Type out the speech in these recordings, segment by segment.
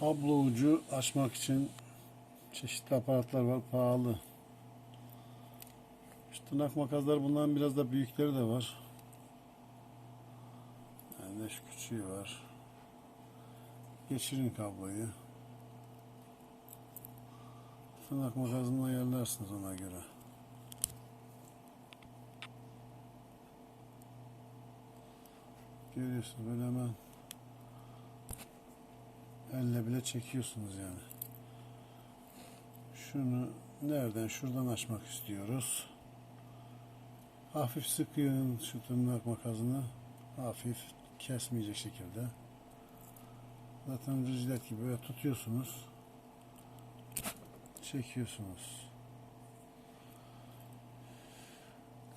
Kablo ucu açmak için çeşitli aparatlar var. Pahalı. Şu tırnak makaslar bunların biraz da büyükleri de var. Yani küçüğü var. Geçirin kabloyu. Tırnak makasını ayarlarsınız ona göre. Görüyorsunuz böyle hemen elle bile çekiyorsunuz yani. Şunu nereden? Şuradan açmak istiyoruz. Hafif sıkıyorsun şu tırnak makasını. Hafif kesmeyecek şekilde. Zaten rüzgar gibi böyle tutuyorsunuz. Çekiyorsunuz.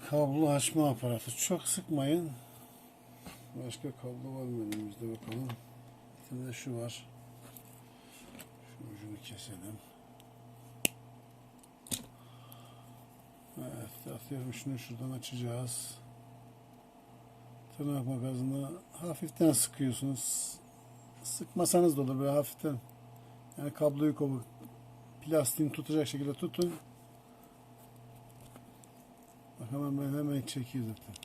Kablo açma aparatı. Çok sıkmayın. Başka kablo var mı elimizde bakalım. Bir tane şu var. Ucunu keselim. Evet, atıyorum şunu şuradan açacağız. Tırnak makasını hafiften sıkıyorsunuz. Sıkmasanız da olur böyle hafiften. Yani kabloyu kovup plastiğini tutacak şekilde tutun. Bak hemen ben hemen çekiyor zaten.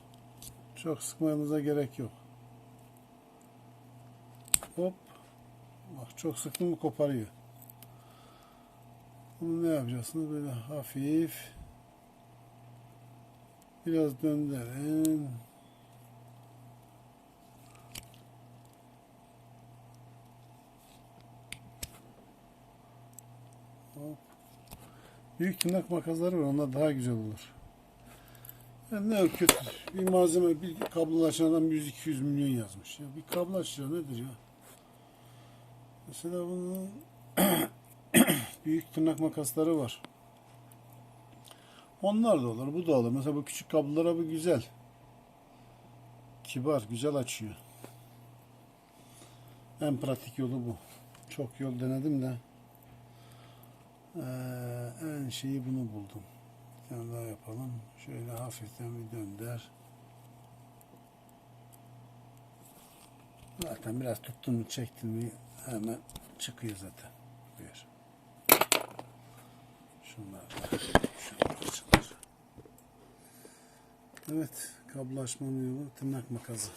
Çok sıkmanıza gerek yok. Hop. Bak çok sıktın mı koparıyor. Bunu ne yapacaksınız? Böyle hafif biraz döndürün. Hop. Büyük tırnak makasları var. Onlar daha güzel olur. Yani ne kötü. Bir malzeme, bir kablo açan adam 100-200 milyon yazmış. Ya bir kablo açacak nedir ya? Mesela bunun büyük tırnak makasları var. Onlar da olur, bu da olur. Mesela bu küçük kablolara bu güzel. Kibar, güzel açıyor. En pratik yolu bu. Çok yol denedim de eee, en şeyi bunu buldum. Bir tane daha yapalım. Şöyle hafiften bir dönder. Zaten biraz tuttun mu çektin mi hemen çıkıyor zaten. Buyur. Evet kablo yolu tırnak makası.